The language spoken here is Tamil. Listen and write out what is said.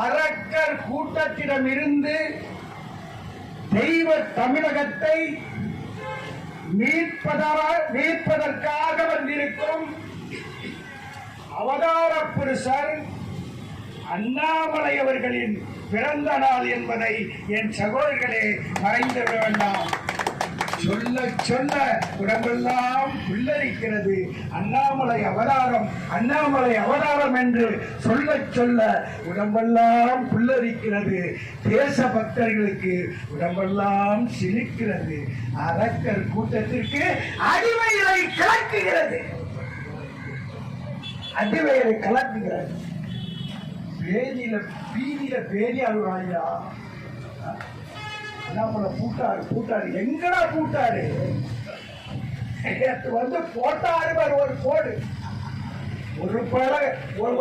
அரக்கர் கூட்டத்திடமிருந்து தெய்வ தமிழகத்தை மீட்பதற்காக வந்திருக்கும் அவதார புருஷர் அண்ணாமலை அவர்களின் பிறந்த நாள் என்பதை என் சகோதரர்களே மறைந்துவிட வேண்டாம். சொல்ல சொல்ல உடம்பெல்லாம் புல்லரிக்கிறது அண்ணாமலை அவதாரம் அண்ணாமலை அவதாரம் என்று சொல்ல சொல்ல உடம்பெல்லாம் புல்லரிக்கிறது தேச பக்தர்களுக்கு உடம்பெல்லாம் சிரிக்கிறது. அரக்கர் கூட்டத்திற்கு அடிமைகளை கலக்குகிறது. அடிமைகளை கலக்குகிறது. பேதியில பீதியில பேதி அழுவாயா என்ன பண்ண பூட்டாரு பூட்டாரு எங்கடா பூட்டாரு நேத்து வந்து போட்டாரு பாரு ஒரு கோடு. ஒரு பழ ஒரு